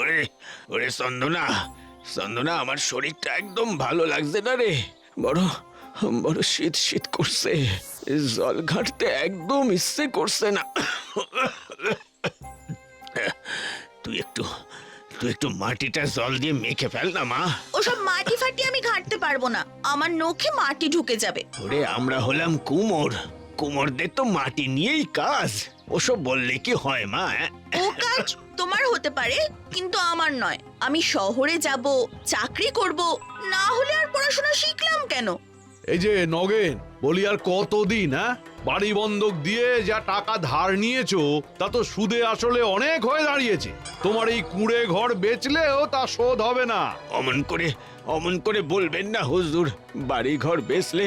ওরে ওরে চন্দনা চন্দনা আমার শরীরটা একদম ভালো লাগছে না রে। বড় বড় শীত শীত করছে। জল ঘাটতে একদম ইচ্ছে করছে না। তুই একটু তুই একটু মাটিটা জল দিয়ে মেখে ফেল না মা। ওসব মাটি ফাটি আমি ঘাঁটতে পারব না। আমার নখে মাটি ঢুকে যাবে। ওরে আমরা হলাম কুমোর। কুমোরদের তো মাটি নিয়েই কাজ। ওসব বললে কি হয় মা? ও কাজ তোমার হতে পারে কিন্তু আমার নয়। আমি শহরে যাব চাকরি করব না হলে আর পড়াশোনা শিখলাম কেন? এই যে নগেন বলি আর কতদিন হ্যাঁ? বাড়ি বন্ধক দিয়ে যা টাকা ধার নিয়েছো তা তো সুদে আসলে অনেক হয়ে দাঁড়িয়েছে। তোমার এই কুঁড়ে ঘর বেচলেও তা শোধ হবে না। অমন করে অমন করে বলবেন না হুজুর। বাড়ি ঘর বেচলে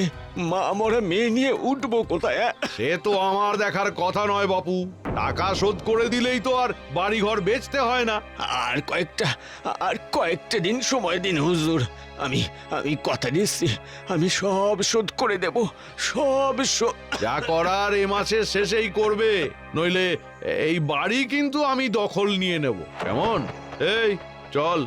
মা আমরা মেয়ে নিয়ে উঠবো কোথায় অ্যাঁ? সে তো আমার দেখার কথা নয় বাপু। টাকা শোধ করে দিলেই তো আর বাড়ি ঘর বেচতে হয় না। আর কয়েকটা আর কয়েকটা দিন সময় দিন হুজুর। আমি আমি কথা দিচ্ছি আমি সব শোধ করে দেব। সব যা করার এ মাসের শেষেই করবে নইলে এই বাড়ি কিন্তু আমি দখল নিয়ে নেব। কেমন? এই চল।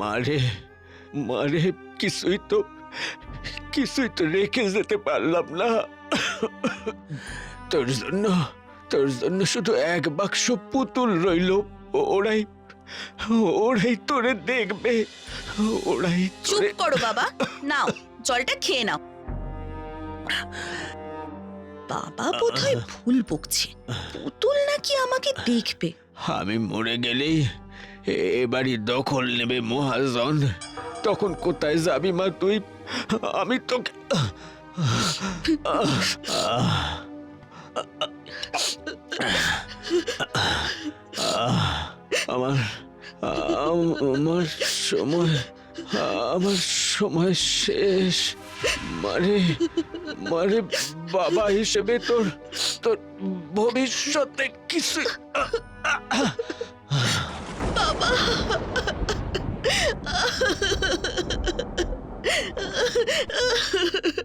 মারে মারে কিছুই তো কিছুই তো রেখে যেতে পারলাম না। তোর জন্য তোর জন্য শুধু এক বাক্স পুতুল রইল। ওরাই ওরাই তোরে দেখবে। ওরাই চুপ করো বাবা। নাও জলটা খেয়ে নাও। বাবা বোধহয় ভুল বকছে। পুতুল নাকি আমাকে দেখবে? আমি মরে গেলেই এ বাড়ি দখল নেবে মহাজন। তখন কোথায় যাবি মা তুই? আমি তোকে আমার আমার সময় আমার সময় শেষ। মারে মারে বাবা হিসেবে তোর তোর ভবিষ্যতে কিছু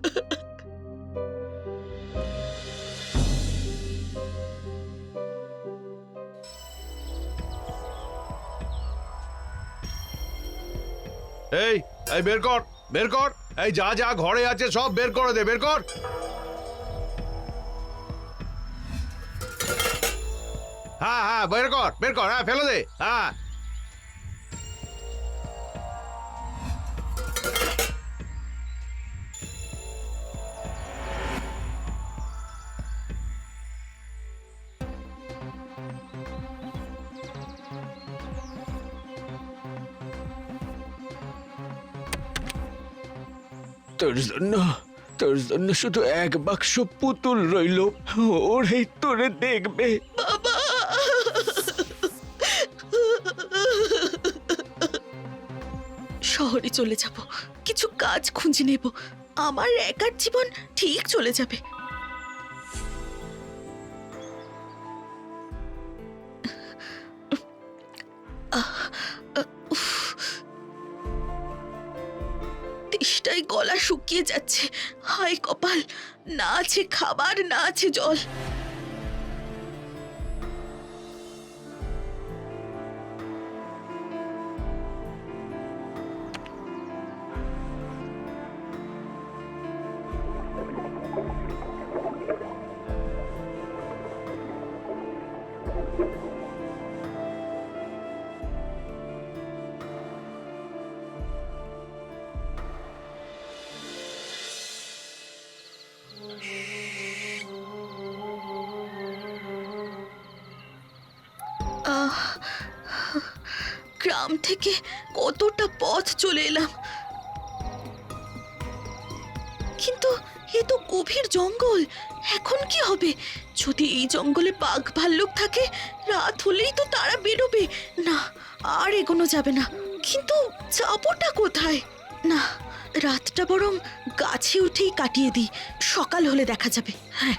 এই এই বের কর বের কর। এই যা যা ঘরে আছে সব বের করে দে, বের কর। হ্যাঁ হ্যাঁ বের কর বের কর হ্যাঁ ফেলে দে হ্যাঁ। তোর জন্য তোর জন্য শুধু এক বাক্স পুতুল রইল। ওরে তোরে দেখবে। শহরে চলে যাব, কিছু কাজ খুঁজে নেব। আমার একার জীবন ঠিক চলে যাবে। শুকিয়ে যাচ্ছে। হায় কপাল না আছে খাবার না আছে জল। গ্রাম থেকে কতটা পথ চলে এলাম। কিন্তু এ তো গভীর জঙ্গল, এখন কি হবে? যদি এই জঙ্গলে বাঘ ভাল্লুক থাকে, রাত হলেই তো তারা বেরোবে। না, আর এগোনো যাবে না। কিন্তু যাবোটা কোথায়? না, রাতটা বরং গাছে উঠেই কাটিয়ে দিই। সকাল হলে দেখা যাবে। হ্যাঁ।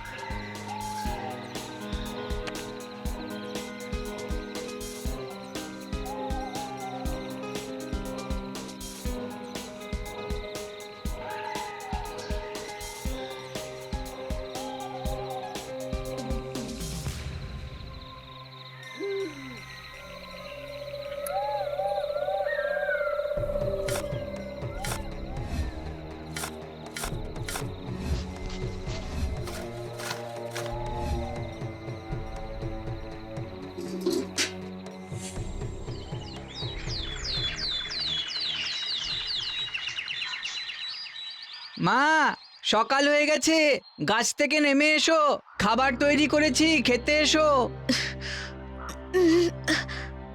মা, সকাল হয়ে গেছে। গাছ থেকে নেমে এসো। খাবার তৈরি করেছি, খেতে এসো।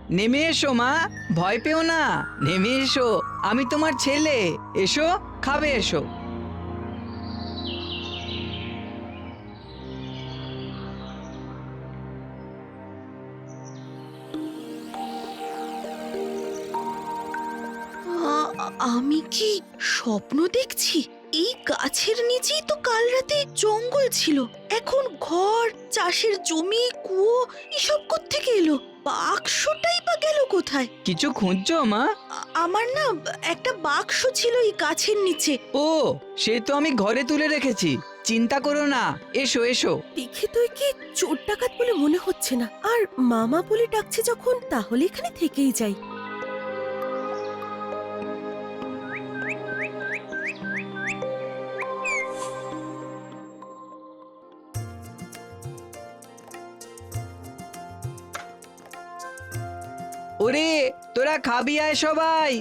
নেমে এসো মা, ভয় পেও না। নেমে এসো। আমি তোমার ছেলে। এসো, খাবে এসো। আমি কি স্বপ্ন দেখছি? এই গাছের নিচেই তো কাল রাতে জঙ্গল ছিল। এখন ঘর চাষের জমি কুয়ো এসব থেকে এলো? বাক্সটাই বা গেল কোথায়? কিছু খুঁজছো মা? আমার না একটা বাক্স ছিল এই গাছের নিচে। ও সে তো আমি ঘরে তুলে রেখেছি। চিন্তা করো না এসো এসো। দেখে তো একে চোর ডাকাত বলে মনে হচ্ছে না। আর মামা বলে ডাকছে যখন তাহলে এখানে থেকেই যাই। তোরা খাবি আয় সবাই।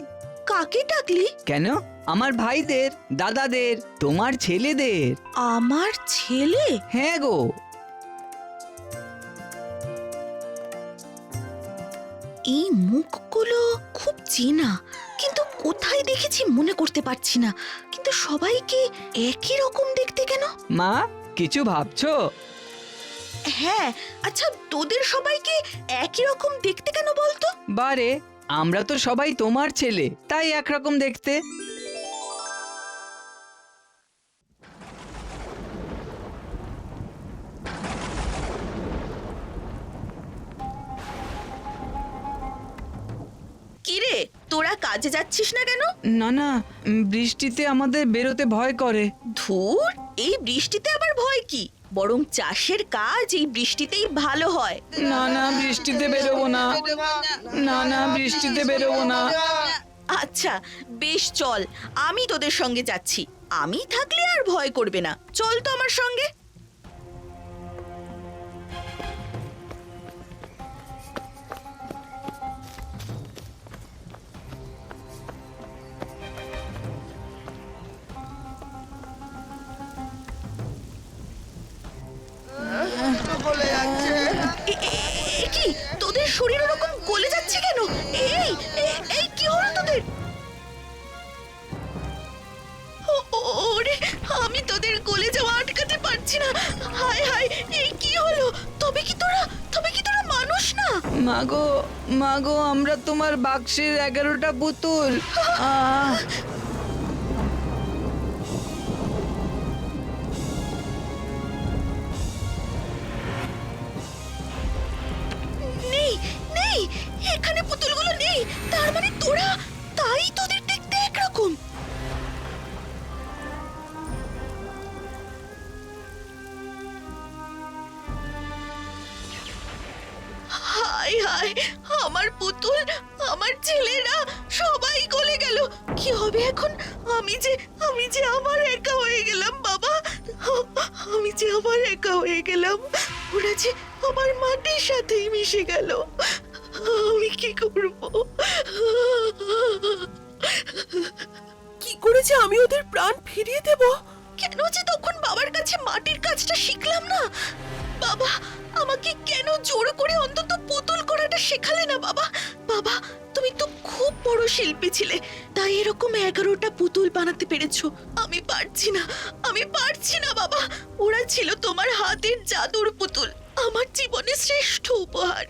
কাকে ডাকলি? কেন? আমার ভাইদের দাদাদের তোমার ছেলেদের। আমার ছেলে? হ্যাঁ গো। এই মুখগুলো খুব চেনা কিন্তু কোথায় দেখেছি মনে করতে পারছি না। কিন্তু সবাইকে একই রকম দেখতে কেন? মা কিছু ভাবছ? হ্যাঁ আচ্ছা তোদের সবাইকে একই রকম দেখতে কেন বলতো? বারে আমরা তো সবাই তোমার ছেলে তাই একরকম দেখতে। কিরে তোরা কাজে যাচ্ছিস না কেন? না না উম, বৃষ্টিতে আমাদের বেরোতে ভয় করে। ধুর এই বৃষ্টিতে আবার ভয় কি? বরং চাষের কাজ এই বৃষ্টিতেই ভালো হয়। না না বৃষ্টিতে বেরোবো না। না না বৃষ্টিতে বেরোবো না। আচ্ছা বেশ চল আমি তোদের সঙ্গে যাচ্ছি। আমি থাকলে আর ভয় করবে না। চল তো আমার সঙ্গে। গলে যাওয়া আটকাতে পারছি না। হায় হায় এই কি হলো? তবে কি তোরা তবে কি তোরা মানুষ না? মাগো মাগো আমরা তোমার বাক্সের এগারোটা পুতুল। আহ এখানে পুতুলগুলো নেই। তার মানে তোরা ছেলেরা সবাই গলে গেল। কি হবে এখন? আমি যে আমি যে আমার একা হয়ে গেলাম বাবা। আমি যে আমার একা হয়ে গেলাম ওরা যে আমার মাটির সাথেই মিশে গেল। আমি কি করব? কি করে যে আমি ওদের প্রাণ ফিরিয়ে দেব? কেন যে তখন বাবার কাছে মাটির কাজটা শিখলাম না? বাবা আমাকে কেন জোর করে অন্তত পুতুল করাটা শেখালে না বাবা? বাবা তুমি তো খুব বড় শিল্পী ছিলে, তাই এরকম এগারোটা পুতুল বানাতে পেরেছ। আমি পারছি না, আমি পারছি না, বাবা। ওরা ছিল তোমার হাতের জাদুর পুতুল, আমার জীবনে শ্রেষ্ঠ উপহার।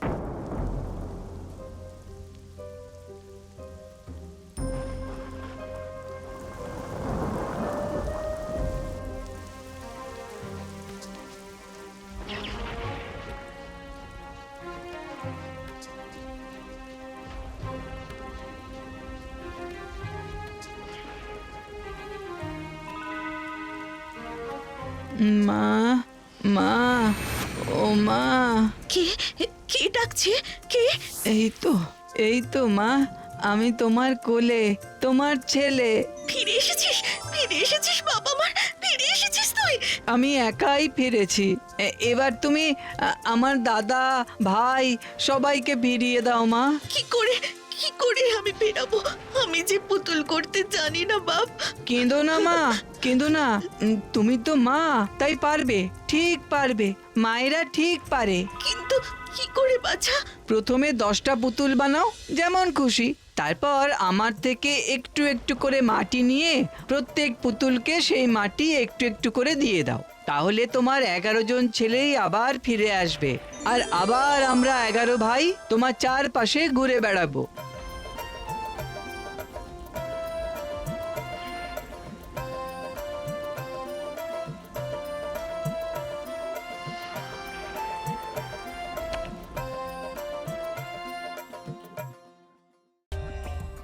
মা মা ও মা। কি? কি ডাকছে? কি? এই তো এই তো মা আমি তোমার কোলে তোমার ছেলে। ফিরে এসেছিস? ফিরে এসেছিস বাবা আমার ফিরে এসেছিস তুই? আমি একাই ফিরেছি। এ- এবার তুমি আ, আমার দাদা ভাই সবাইকে ফিরিয়ে দাও মা। কি করে? কি করে বেরাবো। আমি যে পুতুল করতে জানি না বাপ। কেঁদো না মা কেঁদো না। উম, তুমি তো মা তাই পারবে ঠিক পারবে। মায়েরা ঠিক পারে। কিন্তু কি করে বাছা? প্রথমে দশটা পুতুল বানাও যেমন খুশি। তারপর আমার থেকে একটু একটু করে মাটি নিয়ে প্রত্যেক পুতুলকে সেই মাটি একটু একটু করে দিয়ে দাও। তাহলে তোমার এগারো জন ছেলেই আবার ফিরে আসবে। আর আবার আমরা এগারো ভাই তোমার চারপাশে ঘুরে বেড়াবো।